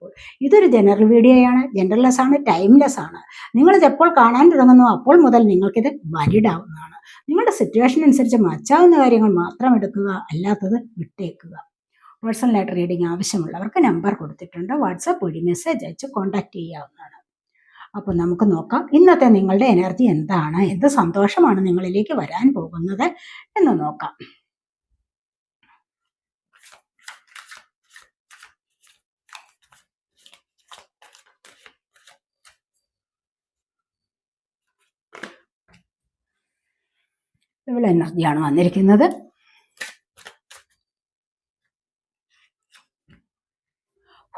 അപ്പോൾ ഇതൊരു ജനറൽ വീഡിയോയാണ് ജനറൽലെസ് ആണ് ടൈംലെസ് ആണ്. നിങ്ങളിത് എപ്പോൾ കാണാൻ തുടങ്ങുന്നു അപ്പോൾ മുതൽ നിങ്ങൾക്കിത് വാലിഡ് ആവുന്നതാണ് നിങ്ങളുടെ സിറ്റുവേഷൻ അനുസരിച്ച് മച്ചാവുന്ന കാര്യങ്ങൾ മാത്രം എടുക്കുക അല്ലാത്തത് വിട്ടേക്കുക. പേഴ്സണലായിട്ട് റീഡിംഗ് ആവശ്യമുള്ളവർക്ക് നമ്പർ കൊടുത്തിട്ടുണ്ട്. വാട്സപ്പ് വഴി മെസ്സേജ് അയച്ച് കോൺടാക്ട് ചെയ്യാവുന്നതാണ്. അപ്പോൾ നമുക്ക് നോക്കാം ഇന്നത്തെ നിങ്ങളുടെ എനർജി എന്താണ്? എന്ത് സന്തോഷമാണ് നിങ്ങളിലേക്ക് വരാൻ പോകുന്നത് എന്ന് നോക്കാം. ഇവിടെ എനർജിയാണ് വന്നിരിക്കുന്നത്?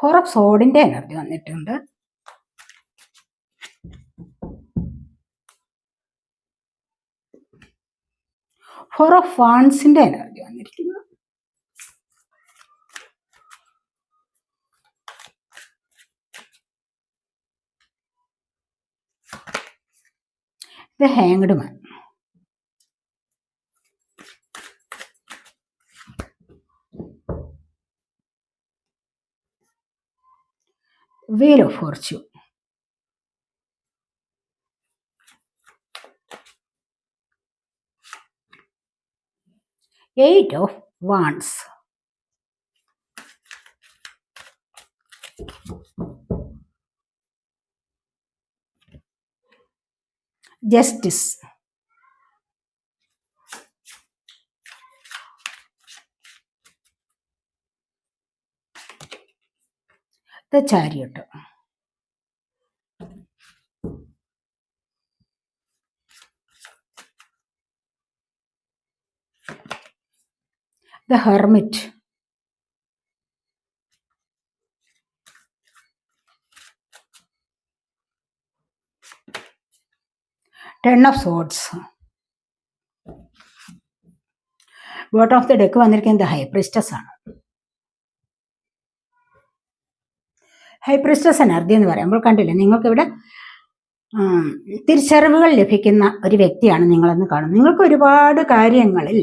ഫോർ ഓഫ് സോഡിന്റെ എനർജി വന്നിട്ടുണ്ട്. ഫോർ ഓഫ് ഫാൺസിന്റെ എനർജി വന്നിരിക്കുന്നു. ഇത് hanged man. Wheel of fortune eight of wands justice the chariot the hermit ten of swords. Bottom of the deck വന്നിരിക്കുന്നത് ഹൈ പ്രിസ്റ്റസ് ആണ്. ഹൈ പ്രിസ്റ്റസ് എനർജി എന്ന് പറയുമ്പോൾ കണ്ടില്ലേ നിങ്ങൾക്കിവിടെ തിരിച്ചറിവുകൾ ലഭിക്കുന്ന ഒരു വ്യക്തിയാണ് നിങ്ങളെന്ന് കാണും നിങ്ങൾക്ക് ഒരുപാട് കാര്യങ്ങളിൽ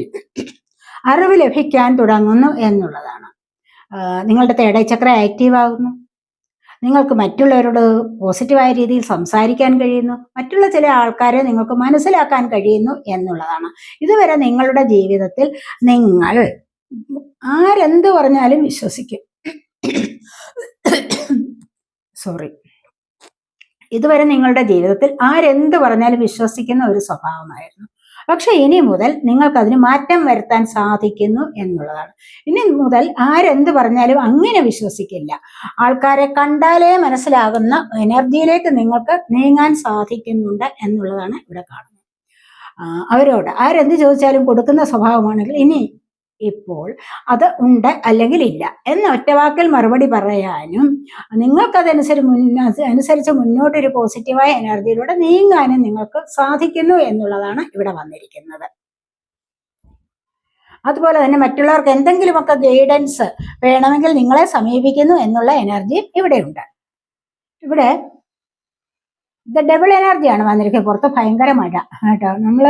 അറിവ് ലഭിക്കാൻ തുടങ്ങുന്നു എന്നുള്ളതാണ്. നിങ്ങളുടെ നിങ്ങളുടെ തേടച്ചക്ര ആക്റ്റീവ് ആകുന്നു. നിങ്ങൾക്ക് മറ്റുള്ളവരോട് പോസിറ്റീവായ രീതിയിൽ സംസാരിക്കാൻ കഴിയുന്നു. മറ്റുള്ള ചില ആൾക്കാരെ നിങ്ങൾക്ക് മനസ്സിലാക്കാൻ കഴിയുന്നു എന്നുള്ളതാണ്. ഇതുവരെ നിങ്ങളുടെ ജീവിതത്തിൽ നിങ്ങൾ ആരെന്ത് പറഞ്ഞാലും വിശ്വസിക്കും. സോറി ഇതുവരെ നിങ്ങളുടെ ജീവിതത്തിൽ ആരെന്ത് പറഞ്ഞാലും വിശ്വസിക്കുന്ന ഒരു സ്വഭാവമായിരുന്നു. പക്ഷെ ഇനി മുതൽ നിങ്ങൾക്ക് അതിന് മാറ്റം വരുത്താൻ സാധിക്കുന്നു എന്നുള്ളതാണ്. ഇനി മുതൽ ആരെന്ത് പറഞ്ഞാലും അങ്ങനെ വിശ്വസിക്കില്ല. ആൾക്കാരെ കണ്ടാലേ മനസ്സിലാകുന്ന എനർജിയിലേക്ക് നിങ്ങൾക്ക് നീങ്ങാൻ സാധിക്കുന്നുണ്ട് എന്നുള്ളതാണ് ഇവിടെ കാണുന്നത്. അവരോട് ആരെന്ത് ചോദിച്ചാലും കൊടുക്കുന്ന സ്വഭാവമാണെങ്കിൽ ഇനി ഇപ്പോൾ അത് ഉണ്ട് അല്ലെങ്കിൽ ഇല്ല. എന്ന ഒറ്റവാക്കിൽ മറുപടി പറയാനും നിങ്ങൾക്കതനുസരിച്ച് മുന്ന അനുസരിച്ച് മുന്നോട്ടൊരു പോസിറ്റീവായ എനർജിയിലൂടെ നീങ്ങാനും നിങ്ങൾക്ക് സാധിക്കുന്നു എന്നുള്ളതാണ് ഇവിടെ വന്നിരിക്കുന്നത്. അതുപോലെ തന്നെ മറ്റുള്ളവർക്ക് എന്തെങ്കിലുമൊക്കെ ഗൈഡൻസ് വേണമെങ്കിൽ നിങ്ങളെ സമീപിക്കുന്നു എന്നുള്ള എനർജി ഇവിടെയുണ്ട്. ഇവിടെ ഇത് ഡബിൾ എനർജിയാണ് വന്നിരിക്കുന്നത്. പുറത്ത് ഭയങ്കര മഴ. കേട്ടോ. നമ്മൾ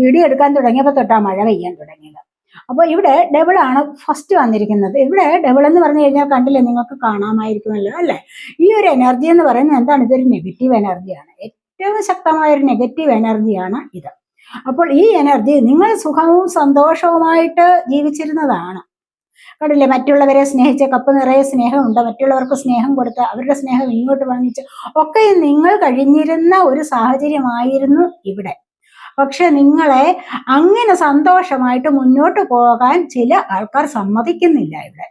വീഡിയോ എടുക്കാൻ തുടങ്ങിയപ്പോൾ തൊട്ടാ മഴ പെയ്യാൻ തുടങ്ങിയത് അപ്പോൾ ഇവിടെ ഡബിൾ ആണ് ഫസ്റ്റ് വന്നിരിക്കുന്നത്. ഇവിടെ ഡബിൾ എന്ന് പറഞ്ഞു കഴിഞ്ഞാൽ കണ്ടില്ലേ നിങ്ങൾക്ക് കാണാമായിരിക്കുമല്ലോ അല്ലേ? ഈ ഒരു എനർജി എന്ന് പറയുന്നത് എന്താണ്? ഇതൊരു നെഗറ്റീവ് എനർജിയാണ് ഏറ്റവും ശക്തമായ ഒരു നെഗറ്റീവ് എനർജിയാണ് ഇത്. അപ്പോൾ ഈ എനർജി നിങ്ങൾ സുഖവും സന്തോഷവുമായിട്ട് ജീവിച്ചിരുന്നതാണ്. കണ്ടില്ലേ മറ്റുള്ളവരെ സ്നേഹിച്ച് കപ്പ് നിറയെ സ്നേഹമുണ്ട് മറ്റുള്ളവർക്ക് സ്നേഹം കൊടുത്ത് അവരുടെ സ്നേഹം ഇങ്ങോട്ട് വാങ്ങിച്ച് ഒക്കെ നിങ്ങൾ കഴിഞ്ഞിരുന്ന ഒരു സാഹചര്യമായിരുന്നു ഇവിടെ. പക്ഷെ നിങ്ങളെ അങ്ങനെ സന്തോഷമായിട്ട് മുന്നോട്ട് പോകാൻ ചില ആൾക്കാർ സമ്മതിക്കുന്നില്ല ഇവിടെ.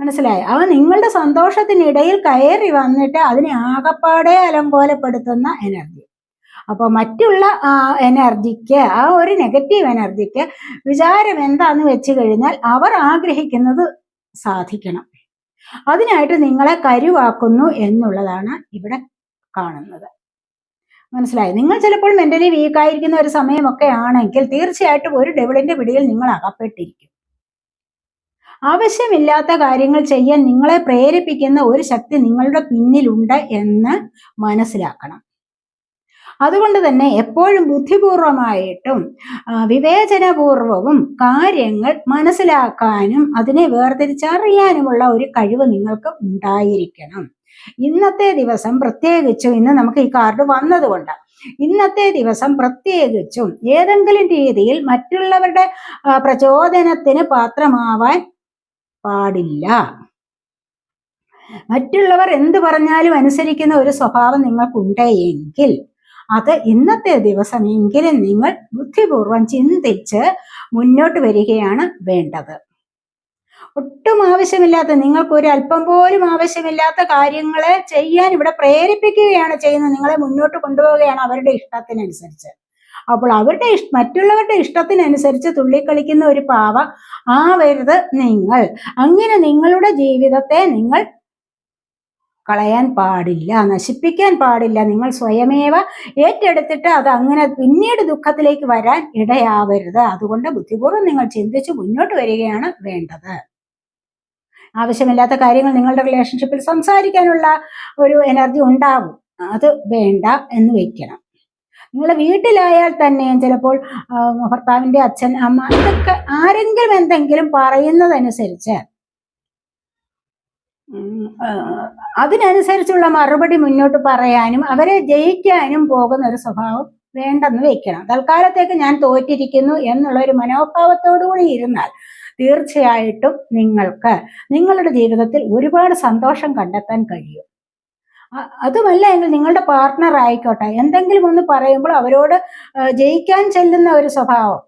മനസ്സിലായി? അവ നിങ്ങളുടെ സന്തോഷത്തിനിടയിൽ കയറി വന്നിട്ട് അതിനെ ആകപ്പാടെ അലങ്കോലപ്പെടുത്തുന്ന എനർജി. അപ്പോൾ മറ്റുള്ള ആ എനർജിക്ക് ആ ഒരു നെഗറ്റീവ് എനർജിക്ക് വിചാരം എന്താന്ന് വെച്ച് കഴിഞ്ഞാൽ അവർ ആഗ്രഹിക്കുന്നത് സാധിക്കണം. അതിനായിട്ട് നിങ്ങളെ കരുവാക്കുന്നു എന്നുള്ളതാണ് ഇവിടെ കാണുന്നത്. മനസ്സിലായി. നിങ്ങൾ ചിലപ്പോൾ മെന്റലി വീക്ക് ആയിരിക്കുന്ന ഒരു സമയമൊക്കെ ആണെങ്കിൽ തീർച്ചയായിട്ടും ഒരു ഡെവിളിന്റെ പിടിയിൽ നിങ്ങൾ അകപ്പെട്ടിരിക്കും. ആവശ്യമില്ലാത്ത കാര്യങ്ങൾ ചെയ്യാൻ നിങ്ങളെ പ്രേരിപ്പിക്കുന്ന ഒരു ശക്തി നിങ്ങളുടെ പിന്നിലുണ്ട് എന്ന് മനസ്സിലാക്കണം. അതുകൊണ്ട് തന്നെ എപ്പോഴും ബുദ്ധിപൂർവമായിട്ടും വിവേചനപൂർവവും കാര്യങ്ങൾ മനസ്സിലാക്കാനും അതിനെ വേർതിരിച്ചറിയാനുമുള്ള ഒരു കഴിവ് നിങ്ങൾക്ക് ഉണ്ടായിരിക്കണം. ഇന്നത്തെ ദിവസം പ്രത്യേകിച്ചും ഇന്ന് നമുക്ക് ഈ കാർഡ് വന്നതുകൊണ്ട് ഇന്നത്തെ ദിവസം പ്രത്യേകിച്ചും ഏതെങ്കിലും രീതിയിൽ മറ്റുള്ളവരുടെ പ്രചോദനത്തിന് പാത്രമാവാൻ പാടില്ല. മറ്റുള്ളവർ എന്ത് പറഞ്ഞാലും അനുസരിക്കുന്ന ഒരു സ്വഭാവം നിങ്ങൾക്കുണ്ടെങ്കിൽ അത് ഇന്നത്തെ ദിവസം ദിവസമെങ്കിലും നിങ്ങൾ ബുദ്ധിപൂർവം ചിന്തിച്ച് മുന്നോട്ട് വരികയാണ് വേണ്ടത്. ഒട്ടും ആവശ്യമില്ലാത്ത നിങ്ങൾക്ക് ഒരു അല്പം പോലും ആവശ്യമില്ലാത്ത കാര്യങ്ങളെ ചെയ്യാൻ ഇവിടെ പ്രേരിപ്പിക്കുകയാണ് ചെയ്യുന്നത്. നിങ്ങളെ മുന്നോട്ട് കൊണ്ടുപോവുകയാണ് അവരുടെ ഇഷ്ടത്തിനനുസരിച്ച്. അപ്പോൾ അവരുടെ ഇഷ്ട മറ്റുള്ളവരുടെ ഇഷ്ടത്തിനനുസരിച്ച് തുള്ളിക്കളിക്കുന്ന ഒരു പാവ ആവരുത് നിങ്ങൾ. അങ്ങനെ നിങ്ങളുടെ ജീവിതത്തെ നിങ്ങൾ കളയാൻ പാടില്ല നശിപ്പിക്കാൻ പാടില്ല. നിങ്ങൾ സ്വയമേവ ഏറ്റെടുത്തിട്ട് അത് അങ്ങനെ പിന്നീട് ദുഃഖത്തിലേക്ക് വരാൻ ഇടയാവരുത്. അതുകൊണ്ട് ബുദ്ധിപൂർവം നിങ്ങൾ ചിന്തിച്ച് മുന്നോട്ട് വരികയാണ് വേണ്ടത്. ആവശ്യമില്ലാത്ത കാര്യങ്ങൾ നിങ്ങളുടെ റിലേഷൻഷിപ്പിൽ സംസാരിക്കാനുള്ള ഒരു എനർജി ഉണ്ടാവും. അത് വേണ്ട എന്ന് വെക്കണം. നിങ്ങളുടെ വീട്ടിലായാൽ തന്നെയും ചിലപ്പോൾ ഭർത്താവിന്റെ അച്ഛൻ അമ്മ ഇതൊക്കെ ആരെങ്കിലും എന്തെങ്കിലും പറയുന്നതനുസരിച്ച് അതിനനുസരിച്ചുള്ള മറുപടി മുന്നോട്ട് പറയാനും അവരെ ജയിക്കാനും പോകുന്ന ഒരു സ്വഭാവം വേണ്ടെന്ന് വെക്കണം. തൽക്കാലത്തേക്ക് ഞാൻ തോറ്റിരിക്കുന്നു എന്നുള്ള ഒരു മനോഭാവത്തോടു കൂടി ഇരുന്നാൽ തീർച്ചയായിട്ടും നിങ്ങൾക്ക് നിങ്ങളുടെ ജീവിതത്തിൽ ഒരുപാട് സന്തോഷം കണ്ടെത്താൻ കഴിയും. അതുമല്ല എങ്കിൽ നിങ്ങളുടെ പാർട്ട്ണർ ആയിക്കോട്ടെ എന്തെങ്കിലും ഒന്ന് പറയുമ്പോൾ അവരോട് ജയിക്കാൻ ചെല്ലുന്ന ഒരു സ്വഭാവം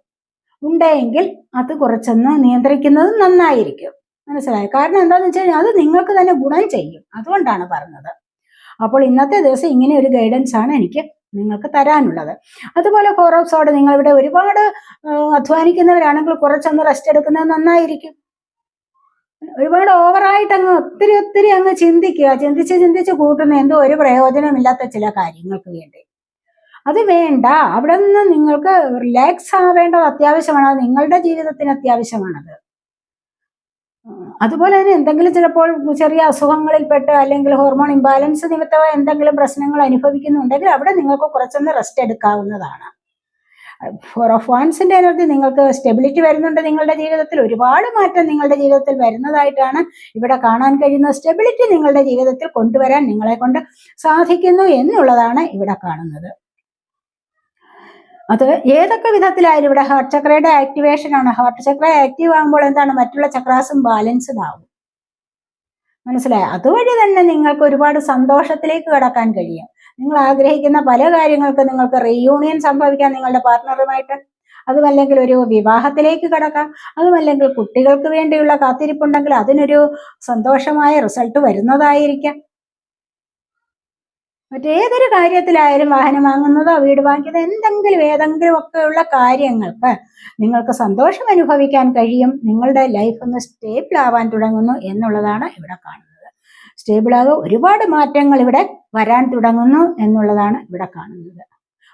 ഉണ്ടെങ്കിൽ അത് കുറച്ചൊന്ന് നിയന്ത്രിക്കുന്നത് നന്നായിരിക്കും. മനസ്സിലായി? കാരണം എന്താണെന്ന് വെച്ച് കഴിഞ്ഞാൽ അത് നിങ്ങൾക്ക് തന്നെ ഗുണം ചെയ്യും. അതുകൊണ്ടാണ് പറഞ്ഞത്. അപ്പോൾ ഇന്നത്തെ ദിവസം ഇങ്ങനെ ഒരു ഗൈഡൻസ് ആണ് എനിക്ക് നിങ്ങൾക്ക് തരാനുള്ളത്. അതുപോലെ ഹോറോപ്സോട് നിങ്ങൾ ഇവിടെ ഒരുപാട് അധ്വാനിക്കുന്നവരാണെങ്കിൽ കുറച്ചൊന്ന് റെസ്റ്റ് എടുക്കുന്നത് നന്നായിരിക്കും. ഒരുപാട് ഓവറായിട്ട് അങ്ങ് ഒത്തിരി ഒത്തിരി അങ്ങ് ചിന്തിക്കുക. ചിന്തിച്ച് ചിന്തിച്ച് കൂട്ടുന്ന എന്തോ ഒരു പ്രയോജനമില്ലാത്ത ചില കാര്യങ്ങൾക്ക് വേണ്ടി. അത് വേണ്ട. അവിടെ നിന്ന് നിങ്ങൾക്ക് റിലാക്സ് ആവേണ്ടത് അത്യാവശ്യമാണ്. നിങ്ങളുടെ ജീവിതത്തിന് അത്യാവശ്യമാണത്. അതുപോലെ തന്നെ എന്തെങ്കിലും ചിലപ്പോൾ ചെറിയ അസുഖങ്ങളിൽപ്പെട്ട് അല്ലെങ്കിൽ ഹോർമോൺ ഇംബാലൻസ് നിമിത്തമായ എന്തെങ്കിലും പ്രശ്നങ്ങൾ അനുഭവിക്കുന്നുണ്ടെങ്കിൽ അവിടെ നിങ്ങൾക്ക് കുറച്ചൊന്ന് റെസ്റ്റ് എടുക്കാവുന്നതാണ്. ഫോർ ഓഫ് വൺസിന്റെ എനർജി നിങ്ങൾക്ക് സ്റ്റെബിലിറ്റി വരുന്നുണ്ട് നിങ്ങളുടെ ജീവിതത്തിൽ. ഒരുപാട് മാറ്റം നിങ്ങളുടെ ജീവിതത്തിൽ വരുന്നതായിട്ടാണ് ഇവിടെ കാണാൻ കഴിയുന്ന സ്റ്റെബിലിറ്റി നിങ്ങളുടെ ജീവിതത്തിൽ കൊണ്ടുവരാൻ നിങ്ങളെ കൊണ്ട് സാധിക്കുന്നു എന്നുള്ളതാണ് ഇവിടെ കാണുന്നത്. അത് ഏതൊക്കെ വിധത്തിലായാലും ഇവിടെ ഹാർട്ട് ചക്രയുടെ ആക്ടിവേഷൻ ആണ്. ഹാർട്ട് ചക്ര ആക്റ്റീവ് ആകുമ്പോൾ എന്താണ്? മറ്റുള്ള ചക്രാസും ബാലൻസ്ഡ് ആവും. മനസ്സിലായ? അതുവഴി തന്നെ നിങ്ങൾക്ക് ഒരുപാട് സന്തോഷത്തിലേക്ക് കടക്കാൻ കഴിയും. നിങ്ങൾ ആഗ്രഹിക്കുന്ന പല കാര്യങ്ങൾക്ക് നിങ്ങൾക്ക് റീയൂണിയൻ സംഭവിക്കാം നിങ്ങളുടെ പാർട്ട്ണറുമായിട്ട് അതുമല്ലെങ്കിൽ ഒരു വിവാഹത്തിലേക്ക് കടക്കാം. അതുമല്ലെങ്കിൽ കുട്ടികൾക്ക് വേണ്ടിയുള്ള കാത്തിരിപ്പുണ്ടെങ്കിൽ അതിനൊരു സന്തോഷമായ റിസൾട്ട് വരുന്നതായിരിക്കാം. മറ്റേതൊരു കാര്യത്തിലായാലും വാഹനം വാങ്ങുന്നതോ വീട് വാങ്ങിക്കുന്നതോ എന്തെങ്കിലും ഏതെങ്കിലും ഒക്കെയുള്ള കാര്യങ്ങൾക്ക് നിങ്ങൾക്ക് സന്തോഷം അനുഭവിക്കാൻ കഴിയും. നിങ്ങളുടെ ലൈഫ് ഒന്ന് സ്റ്റേബിൾ ആവാൻ തുടങ്ങുന്നു എന്നുള്ളതാണ് ഇവിടെ കാണുന്നത്. സ്റ്റേബിൾ ആകുക ഒരുപാട് മാറ്റങ്ങൾ ഇവിടെ വരാൻ തുടങ്ങുന്നു എന്നുള്ളതാണ് ഇവിടെ കാണുന്നത്.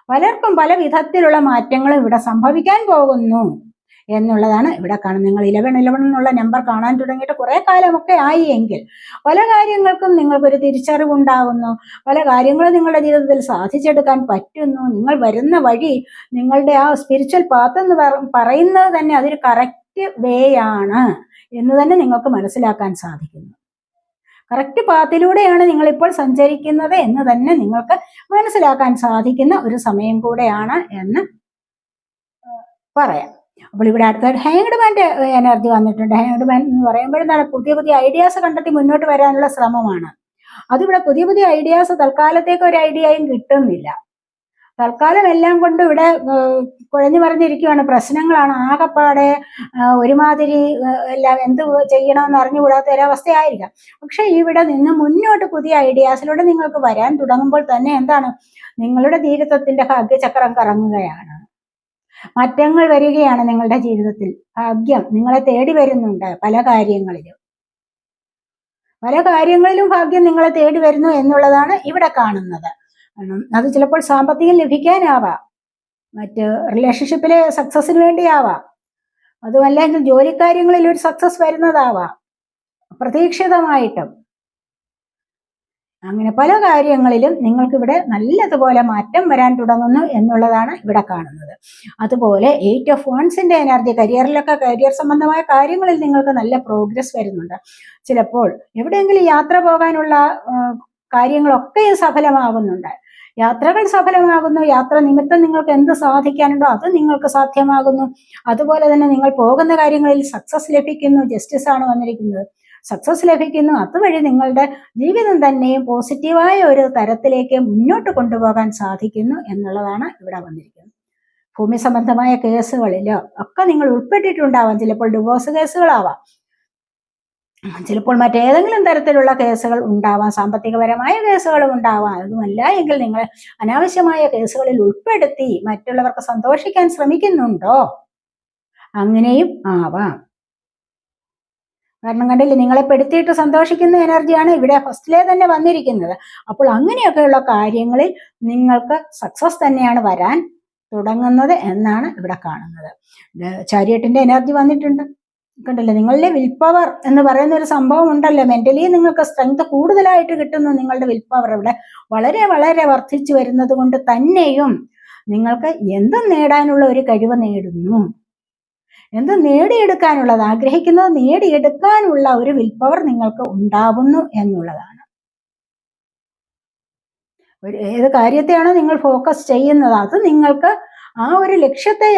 പലർക്കും പല വിധത്തിലുള്ള മാറ്റങ്ങളും ഇവിടെ സംഭവിക്കാൻ പോകുന്നു. എന്നുള്ളതാണ് ഇവിടെ കാണുന്നത്. നിങ്ങൾ ഇലവൻ ഇലവൻ എന്നുള്ള നമ്പർ കാണാൻ തുടങ്ങിയിട്ട് കുറെ കാലമൊക്കെ ആയി എങ്കിൽ പല കാര്യങ്ങൾക്കും നിങ്ങൾക്കൊരു തിരിച്ചറിവുണ്ടാകുന്നു പല കാര്യങ്ങളും നിങ്ങളുടെ ജീവിതത്തിൽ സാധിച്ചെടുക്കാൻ പറ്റുന്നു. നിങ്ങൾ വരുന്ന വഴി നിങ്ങളുടെ ആ സ്പിരിച്വൽ പാത്ത് എന്ന് പറയുന്നത് തന്നെ അതൊരു കറക്റ്റ് വേ ആണ് എന്ന് തന്നെ നിങ്ങൾക്ക് മനസ്സിലാക്കാൻ സാധിക്കുന്നു. കറക്റ്റ് പാത്തിലൂടെയാണ് നിങ്ങൾ ഇപ്പോൾ സഞ്ചരിക്കുന്നത് എന്ന് തന്നെ നിങ്ങൾക്ക് മനസ്സിലാക്കാൻ സാധിക്കുന്ന ഒരു സമയം കൂടെയാണ് എന്ന് പറയാം. അപ്പോൾ ഇവിടെ അടുത്ത ഹാങ്ഡ് മാന്റെ എനർജി വന്നിട്ടുണ്ട്. ഹാങ്ഡ് മാൻ എന്ന് പറയുമ്പോഴെന്താണ് പുതിയ പുതിയ ഐഡിയാസ് കണ്ടെത്തി മുന്നോട്ട് വരാനുള്ള ശ്രമമാണ്. അതിവിടെ പുതിയ പുതിയ ഐഡിയാസ് തൽക്കാലത്തേക്ക് ഒരു ഐഡിയയും കിട്ടുന്നില്ല. തൽക്കാലം എല്ലാം കൊണ്ട് ഇവിടെ കുഴഞ്ഞു പറഞ്ഞിരിക്കുകയാണ് പ്രശ്നങ്ങളാണ്. ആകെപ്പാടെ ഒരുമാതിരി എല്ലാം എന്ത് ചെയ്യണമെന്ന് അറിഞ്ഞുകൂടാത്ത ഒരവസ്ഥയായിരിക്കാം. പക്ഷെ ഇവിടെ നിന്ന് മുന്നോട്ട് പുതിയ ഐഡിയാസിലൂടെ നിങ്ങൾക്ക് വരാൻ തുടങ്ങുമ്പോൾ തന്നെ എന്താണ്? നിങ്ങളുടെ ധീരത്വത്തിന്റെ ഭാഗ്യചക്രം കറങ്ങുകയാണ്. മാറ്റങ്ങൾ വരികയാണ് നിങ്ങളുടെ ജീവിതത്തിൽ. ഭാഗ്യം നിങ്ങളെ തേടി വരുന്നുണ്ട് പല കാര്യങ്ങളിലും. പല കാര്യങ്ങളിലും ഭാഗ്യം നിങ്ങളെ തേടി വരുന്നു എന്നുള്ളതാണ് ഇവിടെ കാണുന്നത്. അത് ചിലപ്പോൾ സാമ്പത്തികം ലഭിക്കാനാവാം. മറ്റ് റിലേഷൻഷിപ്പിലെ സക്സസിന് വേണ്ടിയാവാം. അതുമല്ലെങ്കിൽ ജോലിക്കാര്യങ്ങളിൽ ഒരു സക്സസ് വരുന്നതാവാം. പ്രതീക്ഷിതമായിട്ടും അങ്ങനെ പല കാര്യങ്ങളിലും നിങ്ങൾക്ക് ഇവിടെ നല്ലതുപോലെ മാറ്റം വരാൻ തുടങ്ങുന്നു എന്നുള്ളതാണ് ഇവിടെ കാണുന്നത്. അതുപോലെ എയ്റ്റ് ഓഫ് വൺസിന്റെ എനർജി കരിയറിലൊക്കെ കരിയർ സംബന്ധമായ കാര്യങ്ങളിൽ നിങ്ങൾക്ക് നല്ല പ്രോഗ്രസ് വരുന്നുണ്ട്. ചിലപ്പോൾ എവിടെയെങ്കിലും യാത്ര പോകാനുള്ള കാര്യങ്ങളൊക്കെ സഫലമാകുന്നുണ്ട് യാത്രകൾ സഫലമാകുന്നു യാത്ര നിമിത്തം നിങ്ങൾക്ക് എന്ത് സാധിക്കാനുണ്ടോ അത് നിങ്ങൾക്ക് സാധ്യമാകുന്നു. അതുപോലെ തന്നെ നിങ്ങൾ പോകുന്ന കാര്യങ്ങളിൽ സക്സസ് ലഭിക്കുന്നു ജസ്റ്റിസ് ആണ് വന്നിരിക്കുന്നത്. സക്സസ് ലഭിക്കുന്നു. അതുവഴി നിങ്ങളുടെ ജീവിതം തന്നെയും പോസിറ്റീവായ ഒരു തരത്തിലേക്ക് മുന്നോട്ട് കൊണ്ടുപോകാൻ സാധിക്കുന്നു എന്നുള്ളതാണ് ഇവിടെ വന്നിരിക്കുന്നത്. ഭൂമി സംബന്ധമായ കേസുകളിലോ ഒക്കെ നിങ്ങൾ ഉൾപ്പെട്ടിട്ടുണ്ടാവാം. ചിലപ്പോൾ ഡിവോഴ്സ് കേസുകളാവാം. ചിലപ്പോൾ മറ്റേതെങ്കിലും തരത്തിലുള്ള കേസുകൾ ഉണ്ടാവാം. സാമ്പത്തികപരമായ കേസുകളും ഉണ്ടാവാം. അതുമല്ല എങ്കിൽ നിങ്ങൾ അനാവശ്യമായ കേസുകളിൽ ഉൾപ്പെടുത്തി മറ്റുള്ളവർക്ക് സന്തോഷിക്കാൻ ശ്രമിക്കുന്നുണ്ടോ? അങ്ങനെയും ആവാം. കാരണം കണ്ടില്ലേ നിങ്ങളെ പെടുത്തിയിട്ട് സന്തോഷിക്കുന്ന എനർജിയാണ് ഇവിടെ ഫസ്റ്റിലെ തന്നെ വന്നിരിക്കുന്നത്. അപ്പോൾ അങ്ങനെയൊക്കെയുള്ള കാര്യങ്ങളിൽ നിങ്ങൾക്ക് സക്സസ് തന്നെയാണ് വരാൻ തുടങ്ങുന്നത് എന്നാണ് ഇവിടെ കാണുന്നത്. ചാരിയറ്റിന്റെ എനർജി വന്നിട്ടുണ്ട്. കണ്ടല്ലേ നിങ്ങളുടെ വിൽ പവർ എന്ന് പറയുന്ന ഒരു സംഭവം ഉണ്ടല്ലോ. മെന്റലി നിങ്ങൾക്ക് സ്ട്രെങ്ത് കൂടുതലായിട്ട് കിട്ടുന്നു നിങ്ങളുടെ വിൽ പവർ ഇവിടെ. വളരെ വളരെ വർദ്ധിച്ചു വരുന്നത് കൊണ്ട് തന്നെയും നിങ്ങൾക്ക് എന്തും നേടാനുള്ള ഒരു കഴിവ് നേടുന്നു. എന്ത് നേടിയെടുക്കാനുള്ളത്? ആഗ്രഹിക്കുന്നത് നേടിയെടുക്കാനുള്ള ഒരു വിൽ പവർ നിങ്ങൾക്ക് ഉണ്ടാവുന്നു എന്നുള്ളതാണ്. ഒരു ഏത് കാര്യത്തെയാണോ നിങ്ങൾ ഫോക്കസ് ചെയ്യുന്നത് അത് നിങ്ങൾക്ക് ആ ഒരു ലക്ഷ്യത്തെ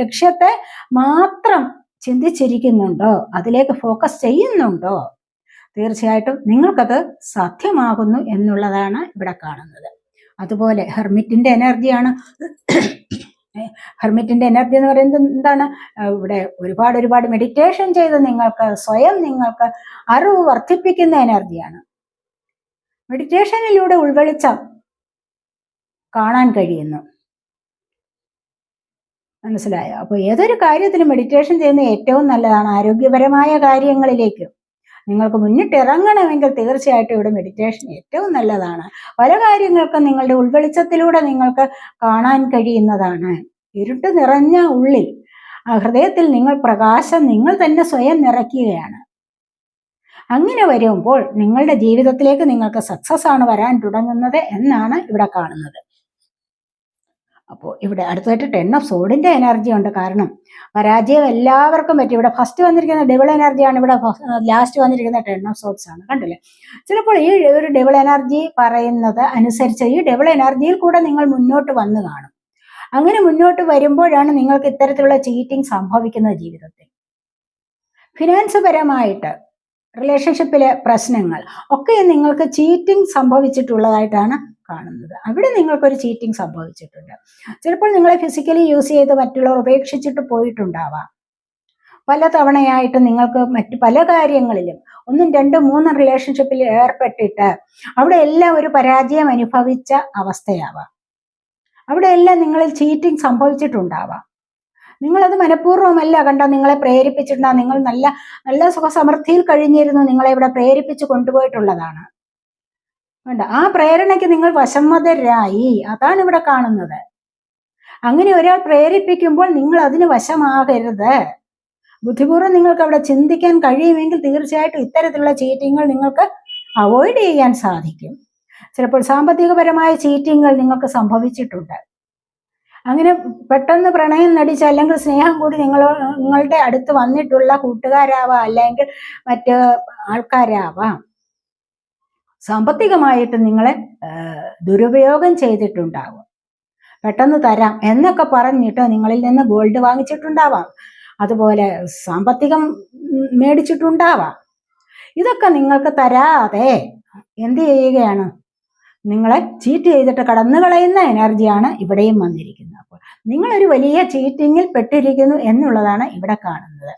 ലക്ഷ്യത്തെ മാത്രം ചിന്തിച്ചിരിക്കുന്നുണ്ടോ? അതിലേക്ക് ഫോക്കസ് ചെയ്യുന്നുണ്ടോ? തീർച്ചയായിട്ടും നിങ്ങൾക്കത് സാധ്യമാകുന്നു എന്നുള്ളതാണ് ഇവിടെ കാണുന്നത്. അതുപോലെ ഹെർമിറ്റിന്റെ എനർജിയാണ് ഹെർമിറ്റിന്റെ എനർജി എന്ന് പറയുന്നത് എന്താണ്? ഇവിടെ ഒരുപാട് ഒരുപാട് മെഡിറ്റേഷൻ ചെയ്ത് നിങ്ങൾക്ക് സ്വയം നിങ്ങൾക്ക് അറിവ് വർദ്ധിപ്പിക്കുന്ന എനർജിയാണ്. മെഡിറ്റേഷനിലൂടെ ഉൾവെളിച്ചം കാണാൻ കഴിയുന്നു. മനസ്സിലായോ? അപ്പോൾ ഏതൊരു കാര്യത്തിലും മെഡിറ്റേഷൻ ചെയ്യുന്ന ഏറ്റവും നല്ലതാണ്. ആരോഗ്യപരമായ കാര്യങ്ങളിലേക്ക് നിങ്ങൾക്ക് മുന്നിട്ട് ഇറങ്ങണമെങ്കിൽ തീർച്ചയായിട്ടും ഇവിടെ മെഡിറ്റേഷൻ ഏറ്റവും നല്ലതാണ്. പല കാര്യങ്ങൾക്കും നിങ്ങളുടെ ഉൾവെളിച്ചത്തിലൂടെ നിങ്ങൾക്ക് കാണാൻ കഴിയുന്നതാണ്. ഇരുട്ട് നിറഞ്ഞ ഉള്ളിൽ ഹൃദയത്തിൽ നിങ്ങൾ പ്രകാശം നിങ്ങൾ തന്നെ സ്വയം നിറയ്ക്കുകയാണ്. അങ്ങനെ വരുമ്പോൾ നിങ്ങളുടെ ജീവിതത്തിലേക്ക് നിങ്ങൾക്ക് സക്സസ് ആണ് വരാൻ തുടങ്ങുന്നത് എന്നാണ് ഇവിടെ കാണുന്നത്. അപ്പോൾ ഇവിടെ അടുത്തായിട്ട് ടെൻ ഓഫ് സോഡിന്റെ എനർജി ഉണ്ട്. കാരണം പരാജയം എല്ലാവർക്കും പറ്റും. ഇവിടെ ഫസ്റ്റ് വന്നിരിക്കുന്ന ഡബിൾ എനർജിയാണ് ഇവിടെ ലാസ്റ്റ് വന്നിരിക്കുന്ന ടെൻ ഓഫ് സോഡ്സ് ആണ്. കണ്ടില്ലേ? ചിലപ്പോൾ ഈ ഒരു ഡബിൾ എനർജി പറയുന്നത് അനുസരിച്ച് ഈ ഡബിൾ എനർജിയിൽ കൂടെ നിങ്ങൾ മുന്നോട്ട് വന്നു കാണും. അങ്ങനെ മുന്നോട്ട് വരുമ്പോഴാണ് നിങ്ങൾക്ക് ഇത്തരത്തിലുള്ള ചീറ്റിംഗ് സംഭവിക്കുന്നത് ജീവിതത്തിൽ. ഫിനാൻസ് പരമായിട്ട് റിലേഷൻഷിപ്പിലെ പ്രശ്നങ്ങൾ ഒക്കെ നിങ്ങൾക്ക് ചീറ്റിംഗ് സംഭവിച്ചിട്ടുള്ളതായിട്ടാണ് കാണുന്നത്. അവിടെ നിങ്ങൾക്കൊരു ചീറ്റിംഗ് സംഭവിച്ചിട്ടുണ്ട്. ചിലപ്പോൾ നിങ്ങളെ ഫിസിക്കലി യൂസ് ചെയ്ത് മറ്റുള്ളവർ ഉപേക്ഷിച്ചിട്ട് പോയിട്ടുണ്ടാവാം. പല തവണയായിട്ട് നിങ്ങൾക്ക് മറ്റ് പല കാര്യങ്ങളിലും ഒന്നും രണ്ടും മൂന്നും റിലേഷൻഷിപ്പിൽ ഏർപ്പെട്ടിട്ട് അവിടെ എല്ലാം ഒരു പരാജയം അനുഭവിച്ച അവസ്ഥയാവാം. അവിടെ എല്ലാം നിങ്ങളിൽ ചീറ്റിംഗ് സംഭവിച്ചിട്ടുണ്ടാവാം. നിങ്ങളത് മനഃപൂർവമല്ല കണ്ടോ നിങ്ങളെ പ്രേരിപ്പിച്ചിട്ടുണ്ടാവും നിങ്ങൾ നല്ല നല്ല സുഖസമൃദ്ധിയിൽ കഴിഞ്ഞിരുന്നു. നിങ്ങളെ ഇവിടെ പ്രേരിപ്പിച്ച് കൊണ്ടുപോയിട്ടുള്ളതാണ്. കണ്ടോ? ആ പ്രേരണയ്ക്ക് നിങ്ങൾ വശമതരായി. അതാണ് ഇവിടെ കാണുന്നത്. അങ്ങനെ ഒരാൾ പ്രേരിപ്പിക്കുമ്പോൾ നിങ്ങൾ അതിന് വശമാകരുത്. ബുദ്ധിപൂർവം നിങ്ങൾക്ക് അവിടെ ചിന്തിക്കാൻ കഴിയുമെങ്കിൽ തീർച്ചയായിട്ടും ഇത്തരത്തിലുള്ള ചീറ്റിങ്ങൾ നിങ്ങൾക്ക് അവോയ്ഡ് ചെയ്യാൻ സാധിക്കും. ചിലപ്പോൾ സാമ്പത്തികപരമായ ചീറ്റിങ്ങൾ നിങ്ങൾക്ക് സംഭവിച്ചിട്ടുണ്ട്. അങ്ങനെ പെട്ടെന്ന് പ്രണയം നടിച്ച് അല്ലെങ്കിൽ സ്നേഹം കൂടി നിങ്ങൾ നിങ്ങളുടെ അടുത്ത് വന്നിട്ടുള്ള കൂട്ടുകാരാവാം അല്ലെങ്കിൽ മറ്റ് ആൾക്കാരാവാം. സാമ്പത്തികമായിട്ട് നിങ്ങളെ ദുരുപയോഗം ചെയ്തിട്ടുണ്ടാവും. പെട്ടെന്ന് തരാം എന്നൊക്കെ പറഞ്ഞിട്ട് നിങ്ങളിൽ നിന്ന് ഗോൾഡ് വാങ്ങിച്ചിട്ടുണ്ടാവാം. അതുപോലെ സാമ്പത്തികം മേടിച്ചിട്ടുണ്ടാവാം. ഇതൊക്കെ നിങ്ങൾക്ക് തരാതെ എന്ത് ചെയ്യുകയാണ്? നിങ്ങളെ ചീറ്റ് ചെയ്തിട്ട് കടന്നു കളയുന്ന എനർജിയാണ് ഇവിടെയും വന്നിരിക്കുന്നത്. അപ്പോൾ നിങ്ങളൊരു വലിയ ചീറ്റിങ്ങിൽ പെട്ടിരിക്കുന്നു എന്നുള്ളതാണ് ഇവിടെ കാണുന്നത്.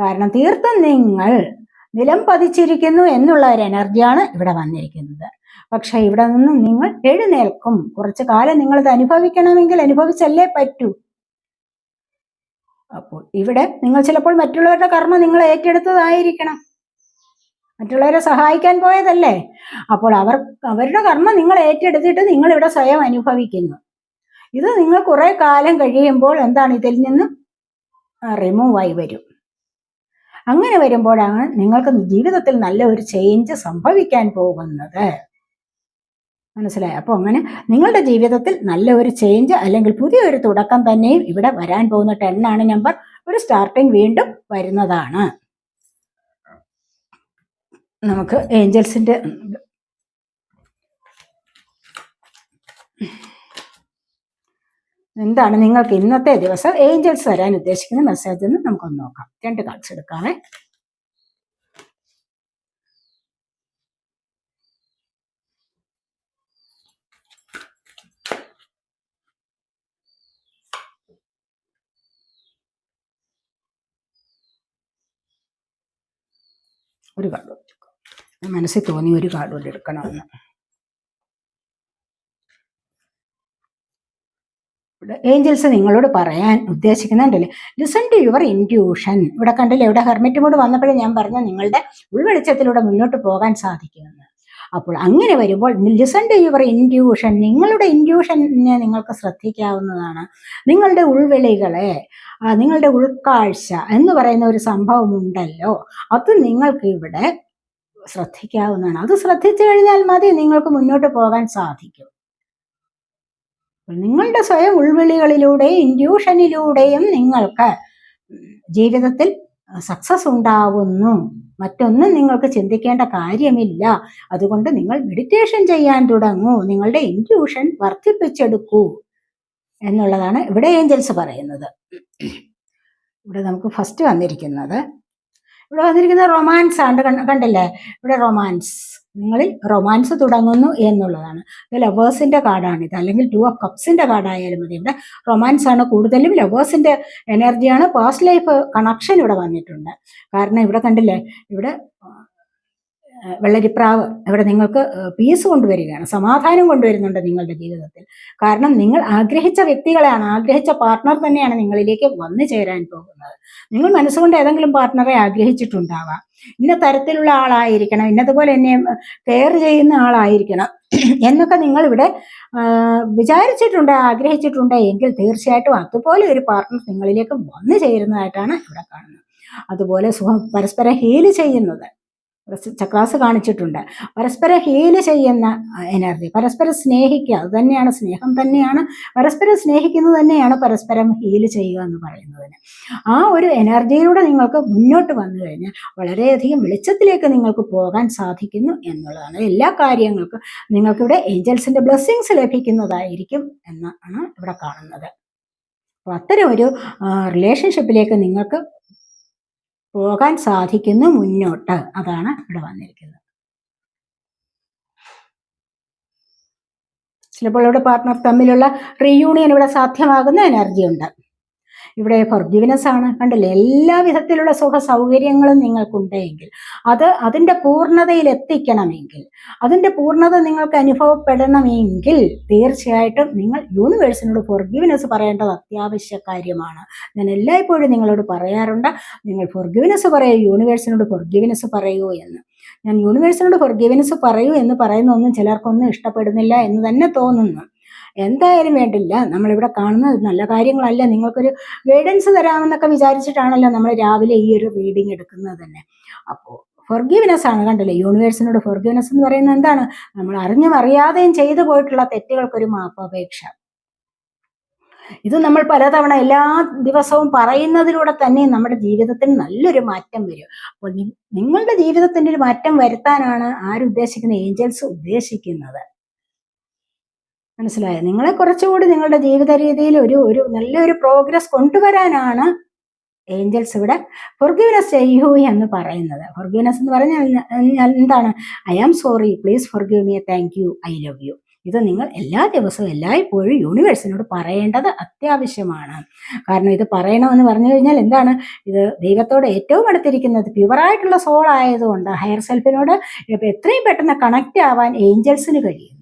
കാരണം തീർത്തും നിങ്ങൾ നിലം പതിച്ചിരിക്കുന്നു എന്നുള്ള ഒരു എനർജിയാണ് ഇവിടെ വന്നിരിക്കുന്നത്. പക്ഷെ ഇവിടെ നിന്നും നിങ്ങൾ എഴുന്നേൽക്കും. കുറച്ചു കാലം നിങ്ങളത് അനുഭവിക്കണമെങ്കിൽ അനുഭവിച്ചല്ലേ പറ്റൂ. അപ്പോൾ ഇവിടെ നിങ്ങൾ ചിലപ്പോൾ മറ്റുള്ളവരുടെ കർമ്മം നിങ്ങൾ ഏറ്റെടുത്തതായിരിക്കണം. മറ്റുള്ളവരെ സഹായിക്കാൻ പോയതല്ലേ? അപ്പോൾ അവർ അവരുടെ കർമ്മം നിങ്ങൾ ഏറ്റെടുത്തിട്ട് നിങ്ങൾ ഇവിടെ സ്വയം അനുഭവിക്കുന്നു. ഇത് നിങ്ങൾ കുറെ കാലം കഴിയുമ്പോൾ എന്താണ്? ഇതിൽ നിന്നും റിമൂവായി വരും. അങ്ങനെ വരുമ്പോഴാണ് നിങ്ങൾക്ക് ജീവിതത്തിൽ നല്ല ഒരു ചേഞ്ച് സംഭവിക്കാൻ പോകുന്നത്. മനസ്സിലായി? അപ്പോൾ അങ്ങനെ നിങ്ങളുടെ ജീവിതത്തിൽ നല്ല ഒരു ചേഞ്ച് അല്ലെങ്കിൽ പുതിയൊരു തുടക്കം തന്നെയും ഇവിടെ വരാൻ പോകുന്ന ടെന്നാണ് നമ്പർ. ഒരു സ്റ്റാർട്ടിങ് വീണ്ടും വരുന്നതാണ്. നമുക്ക് ഏഞ്ചൽസിന്റെ എന്താണ് നിങ്ങൾക്ക് ഇന്നത്തെ ദിവസം ഏഞ്ചൽസ് വരാൻ ഉദ്ദേശിക്കുന്ന മെസ്സേജ് എന്ന് നമുക്കൊന്ന് നോക്കാം. രണ്ട് കാർഡ്സ് എടുക്കാമേ ഒരു കാർഡ് മനസ്സിൽ തോന്നി ഒരു കാർഡ് കൊണ്ട് എടുക്കണമെന്ന് ഇവിടെ ഏഞ്ചൽസ് നിങ്ങളോട് പറയാൻ ഉദ്ദേശിക്കുന്നുണ്ടല്ലേ? ലിസൺ ടു യുവർ ഇന്റ്യൂഷൻ ഇവിടെ കണ്ടില്ലേ ഇവിടെ ഹെർമിറ്റ് മോഡ് വന്നപ്പോഴേ ഞാൻ പറഞ്ഞ നിങ്ങളുടെ ഉൾവെളിച്ചത്തിലൂടെ മുന്നോട്ട് പോകാൻ സാധിക്കുമെന്ന്. അപ്പോൾ അങ്ങനെ വരുമ്പോൾ ലിസൺ ടു യുവർ ഇന്റ്യൂഷൻ നിങ്ങളുടെ ഇന്റ്യൂഷനെ നിങ്ങൾക്ക് ശ്രദ്ധിക്കാവുന്നതാണ്. നിങ്ങളുടെ ഉൾവിളികളെ നിങ്ങളുടെ ഉൾക്കാഴ്ച എന്ന് പറയുന്ന ഒരു സംഭവം ഉണ്ടല്ലോ അത് നിങ്ങൾക്ക് ഇവിടെ ശ്രദ്ധിക്കാവുന്നതാണ്. അത് ശ്രദ്ധിച്ചു കഴിഞ്ഞാൽ മതി നിങ്ങൾക്ക് മുന്നോട്ട് പോകാൻ സാധിക്കും. നിങ്ങളുടെ സ്വയം ഉൾവിളികളിലൂടെയും ഇൻഡ്യൂഷനിലൂടെയും നിങ്ങൾക്ക് ജീവിതത്തിൽ സക്സസ് ഉണ്ടാവുന്നു. മറ്റൊന്നും നിങ്ങൾക്ക് ചിന്തിക്കേണ്ട കാര്യമില്ല. അതുകൊണ്ട് നിങ്ങൾ മെഡിറ്റേഷൻ ചെയ്യാൻ തുടങ്ങൂ. നിങ്ങളുടെ ഇൻഡ്യൂഷൻ വർദ്ധിപ്പിച്ചെടുക്കൂ എന്നുള്ളതാണ് ഇവിടെ ഏഞ്ചൽസ് പറയുന്നത്. ഇവിടെ നമുക്ക് ഫസ്റ്റ് വന്നിരിക്കുന്നത്. ഇവിടെ വന്നിരിക്കുന്ന റൊമാൻസ് ആണ്. കണ്ട- കണ്ടില്ലേ? ഇവിടെ റൊമാൻസ് നിങ്ങളിൽ റൊമാൻസ് തുടങ്ങുന്നു എന്നുള്ളതാണ്. ഇത് ലവേഴ്സിന്റെ കാർഡാണിത്. അല്ലെങ്കിൽ ടു ഓഫ് കപ്സിന്റെ കാർഡായാലും മതി. ഇവിടെ റൊമാൻസ് ആണ് കൂടുതലും ലവേഴ്സിന്റെ എനർജിയാണ് പാസ്റ്റ് ലൈഫ് കണക്ഷൻ ഇവിടെ വന്നിട്ടുണ്ട്. കാരണം ഇവിടെ കണ്ടില്ലേ? ഇവിടെ വെള്ളരിപ്രാവ് ഇവിടെ നിങ്ങൾക്ക് പീസ് കൊണ്ടുവരികയാണ് സമാധാനം കൊണ്ടുവരുന്നുണ്ട് നിങ്ങളുടെ ജീവിതത്തിൽ. കാരണം നിങ്ങൾ ആഗ്രഹിച്ച വ്യക്തികളെയാണ് ആഗ്രഹിച്ച പാർട്ട്ണർ തന്നെയാണ് നിങ്ങളിലേക്ക് വന്നു ചേരാൻ പോകുന്നത്. നിങ്ങൾ മനസ്സുകൊണ്ട് ഏതെങ്കിലും പാർട്ട്ണറെ ആഗ്രഹിച്ചിട്ടുണ്ടാവാം. ഇന്ന തരത്തിലുള്ള ആളായിരിക്കണം ഇന്നതുപോലെ എന്നെ കെയർ ചെയ്യുന്ന ആളായിരിക്കണം എന്നൊക്കെ നിങ്ങൾ ഇവിടെ വിചാരിച്ചിട്ടുണ്ട് ആഗ്രഹിച്ചിട്ടുണ്ട് എങ്കിൽ തീർച്ചയായിട്ടും അതുപോലെ ഒരു പാർട്ട്ണർ നിങ്ങളിലേക്ക് വന്നു ചേരുന്നതായിട്ടാണ് ഇവിടെ കാണുന്നത്. അതുപോലെ സുഖം പരസ്പരം ഹീൽ ചെയ്യുന്നത്. ചക്രാസ് കാണിച്ചിട്ടുണ്ട്. പരസ്പരം ഹീൽ ചെയ്യുന്ന എനർജി പരസ്പരം സ്നേഹിക്കുക അത് തന്നെയാണ് സ്നേഹം തന്നെയാണ് പരസ്പരം സ്നേഹിക്കുന്നത് തന്നെയാണ് പരസ്പരം ഹീൽ ചെയ്യുക എന്ന് പറയുന്നതിന്. ആ ഒരു എനർജിയിലൂടെ നിങ്ങൾക്ക് മുന്നോട്ട് വന്നു കഴിഞ്ഞാൽ വളരെയധികം വെളിച്ചത്തിലേക്ക് നിങ്ങൾക്ക് പോകാൻ സാധിക്കുന്നു എന്നുള്ളതാണ്. എല്ലാ കാര്യങ്ങൾക്കും നിങ്ങൾക്കിവിടെ ഏഞ്ചൽസിന്റെ ബ്ലെസ്സിങ്സ് ലഭിക്കുന്നതായിരിക്കും എന്നാണ് ഇവിടെ കാണുന്നത്. അപ്പോൾ അത്തരം ഒരു റിലേഷൻഷിപ്പിലേക്ക് നിങ്ങൾക്ക് പോകാൻ സാധിക്കുന്നു മുന്നോട്ട്. അതാണ് ഇവിടെ വന്നിരിക്കുന്നത്. ചിലപ്പോൾ ഇവിടെ പാർട്ട്ണർ തമ്മിലുള്ള റീയൂണിയൻ ഇവിടെ സാധ്യമാകുന്ന എനർജി ഉണ്ട്. ഇവിടെ ഫൊർഗിവ്നെസ് ആണ് കണ്ടില്ലേ? എല്ലാ വിധത്തിലുള്ള സുഖ സൗകര്യങ്ങളും നിങ്ങൾക്കുണ്ടെങ്കിൽ അത് അതിന്റെ പൂർണതയിൽ എത്തിക്കണമെങ്കിൽ അതിന്റെ പൂർണത നിങ്ങൾക്ക് അനുഭവപ്പെടണമെങ്കിൽ തീർച്ചയായിട്ടും നിങ്ങൾ യൂണിവേഴ്സിനോട് ഫൊർഗിവ്നെസ് പറയേണ്ടത് അത്യാവശ്യ കാര്യമാണ്. ഞാൻ എല്ലായ്പ്പോഴും നിങ്ങളോട് പറയാറുണ്ട് നിങ്ങൾ ഫൊർഗിവ്നെസ് പറയൂ യൂണിവേഴ്സിനോട് ഫൊർഗിവ്നെസ് പറയൂ എന്ന്. ഞാൻ യൂണിവേഴ്സിനോട് ഫൊർഗിവ്നെസ് പറയൂ എന്ന് പറയുന്നൊന്നും ചിലർക്കൊന്നും ഇഷ്ടപ്പെടുന്നില്ല എന്ന് തന്നെ തോന്നുന്നു. എന്തായാലും വേണ്ടില്ല. നമ്മളിവിടെ കാണുന്നത് നല്ല കാര്യങ്ങളല്ല. നിങ്ങൾക്കൊരു ഗൈഡൻസ് തരാമെന്നൊക്കെ വിചാരിച്ചിട്ടാണല്ലോ നമ്മൾ രാവിലെ ഈ ഒരു റീഡിങ് എടുക്കുന്നത് തന്നെ. അപ്പോൾ ഫൊർഗീവ്നെസ് ആണ് കണ്ടില്ലേ? യൂണിവേഴ്സിനോട് ഫൊർഗീവ്നെസ് എന്ന് പറയുന്നത് എന്താണ്? നമ്മൾ അറിഞ്ഞും അറിയാതെയും ചെയ്തു പോയിട്ടുള്ള തെറ്റുകൾക്കൊരു മാപ്പപേക്ഷ. ഇത് നമ്മൾ പലതവണ എല്ലാ ദിവസവും പറയുന്നതിലൂടെ തന്നെ നമ്മുടെ ജീവിതത്തിന് നല്ലൊരു മാറ്റം വരും. അപ്പോൾ നിങ്ങളുടെ ജീവിതത്തിന്റെ ഒരു മാറ്റം വരുത്താനാണ് ആരുദ്ദേശിക്കുന്ന ഏഞ്ചൽസ് ഉദ്ദേശിക്കുന്നത്. മനസ്സിലായോ? നിങ്ങളെ കുറച്ചുകൂടി നിങ്ങളുടെ ജീവിത രീതിയിൽ ഒരു ഒരു നല്ലൊരു പ്രോഗ്രസ് കൊണ്ടുവരാനാണ് ഏഞ്ചൽസ് ഇവിടെ ഫൊർഗീവ്നെസ് ചെയ്യൂ എന്ന് പറയുന്നത്. ഫൊർഗീവ്നെസ് എന്ന് പറഞ്ഞാൽ എന്താണ്? I am sorry please forgive me thank you I love you ഇത് നിങ്ങൾ എല്ലാ ദിവസവും എല്ലായ്പ്പോഴും യൂണിവേഴ്സിനോട് പറയേണ്ടത് അത്യാവശ്യമാണ്. കാരണം ഇത് പറയണമെന്ന് പറഞ്ഞു കഴിഞ്ഞാൽ എന്താണ്? ഇത് ദൈവത്തോട് ഏറ്റവും അടുത്തിരിക്കുന്നത് പ്യുവറായിട്ടുള്ള സോൾ ആയതുകൊണ്ട് ഹയർ സെൽഫിനോട് എത്രയും പെട്ടെന്ന് കണക്റ്റ് ആവാൻ ഏഞ്ചൽസിന് കഴിയുന്നു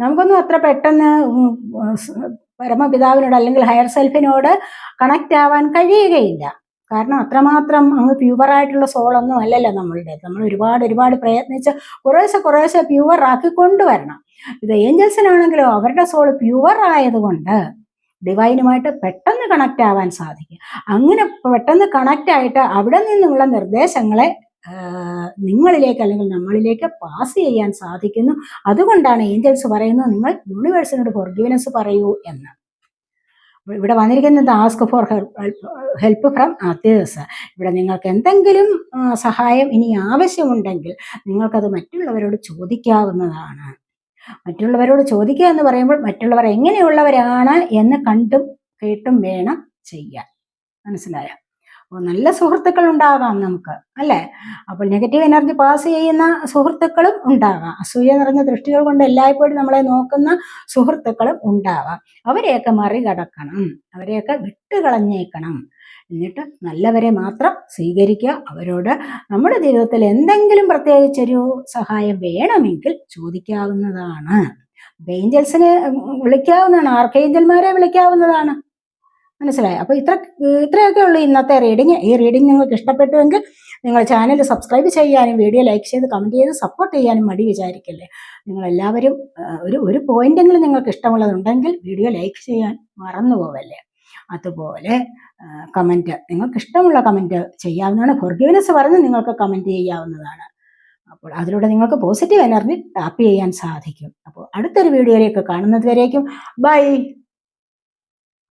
നമുക്കൊന്നും അത്ര പെട്ടെന്ന് പരമപിതാവിനോട് അല്ലെങ്കിൽ ഹയർ സെൽഫിനോട് കണക്റ്റ് ആവാൻ കഴിയുകയില്ല. കാരണം അത്രമാത്രം അങ്ങ് പ്യുവറായിട്ടുള്ള സോളൊന്നും അല്ലല്ലോ നമ്മളുടെ നമ്മൾ ഒരുപാട് ഒരുപാട് പ്രയത്നിച്ച് കുറേശ്ശെ കുറേശ്ശെ പ്യുവർ ആക്കി കൊണ്ടുവരണം. ഇത് ഏഞ്ചൽസിനാണെങ്കിലോ അവരുടെ സോൾ പ്യുവർ ആയതുകൊണ്ട് ഡിവൈനുമായിട്ട് പെട്ടെന്ന് കണക്റ്റ് ആവാൻ സാധിക്കും. അങ്ങനെ പെട്ടെന്ന് കണക്റ്റ് ആയിട്ട് അവിടെ നിന്നുള്ള നിർദ്ദേശങ്ങളെ നിങ്ങളിലേക്ക് അല്ലെങ്കിൽ നമ്മളിലേക്ക് പാസ് ചെയ്യാൻ സാധിക്കുന്നു. അതുകൊണ്ടാണ് ഏഞ്ചൽസ് പറയുന്നത് നിങ്ങൾ യൂണിവേഴ്സിനോട് ഫോർഗിവനസ് പറയൂ എന്ന്. ഇവിടെ വന്നിരിക്കുന്നത് ask for help from others ഇവിടെ നിങ്ങൾക്ക് എന്തെങ്കിലും സഹായം ഇനി ആവശ്യമുണ്ടെങ്കിൽ നിങ്ങൾക്കത് മറ്റുള്ളവരോട് ചോദിക്കാവുന്നതാണ്. മറ്റുള്ളവരോട് ചോദിക്കുക എന്ന് പറയുമ്പോൾ മറ്റുള്ളവർ എങ്ങനെയുള്ളവരാണ് എന്ന് കണ്ടും കേട്ടും വേണം ചെയ്യാൻ. മനസ്സിലായോ? നല്ല സുഹൃത്തുക്കൾ ഉണ്ടാകാം നമുക്ക് അല്ലേ? അപ്പോൾ നെഗറ്റീവ് എനർജി പാസ് ചെയ്യുന്ന സുഹൃത്തുക്കളും ഉണ്ടാകാം. അസൂയ നിറഞ്ഞ ദൃഷ്ടികൾ കൊണ്ട് എല്ലായ്പ്പോഴും നമ്മളെ നോക്കുന്ന സുഹൃത്തുക്കളും ഉണ്ടാവാം അവരെയൊക്കെ മറികടക്കണം അവരെയൊക്കെ വിട്ടുകളഞ്ഞേക്കണം. എന്നിട്ട് നല്ലവരെ മാത്രം സ്വീകരിക്കുക. അവരോട് നമ്മുടെ ജീവിതത്തിൽ എന്തെങ്കിലും പ്രത്യേകിച്ചൊരു സഹായം വേണമെങ്കിൽ ചോദിക്കാവുന്നതാണ്. ഏഞ്ചൽസിനെ വിളിക്കാവുന്നതാണ് ആർക്കേഞ്ചൽമാരെ വിളിക്കാവുന്നതാണ്. മനസ്സിലായോ. അപ്പോൾ ഇത്ര ഇത്രയൊക്കെ ഉള്ളൂ ഇന്നത്തെ റീഡിങ് ഈ റീഡിങ് നിങ്ങൾക്ക് ഇഷ്ടപ്പെട്ടുവെങ്കിൽ നിങ്ങൾ ചാനൽ സബ്സ്ക്രൈബ് ചെയ്യാനും വീഡിയോ ലൈക്ക് ചെയ്ത് കമന്റ് ചെയ്ത് സപ്പോർട്ട് ചെയ്യാനും മടി വിചാരിക്കല്ലേ. നിങ്ങളെല്ലാവരും ഒരു ഒരു പോയിന്റെങ്കിലും നിങ്ങൾക്ക് ഇഷ്ടമുള്ളതുണ്ടെങ്കിൽ വീഡിയോ ലൈക്ക് ചെയ്യാൻ മറന്നു പോവല്ലേ അതുപോലെ കമന്റ് നിങ്ങൾക്ക് ഇഷ്ടമുള്ള കമന്റ് ചെയ്യാവുന്നതാണ്. ഫോർഗിവ്നെസ് പറഞ്ഞ് നിങ്ങൾക്ക് കമന്റ് ചെയ്യാവുന്നതാണ്. അപ്പോൾ അതിലൂടെ നിങ്ങൾക്ക് പോസിറ്റീവ് എനർജി ടാപ്പ് ചെയ്യാൻ സാധിക്കും. അപ്പോൾ അടുത്തൊരു വീഡിയോയിലേക്ക് കാണുന്നത് ബൈ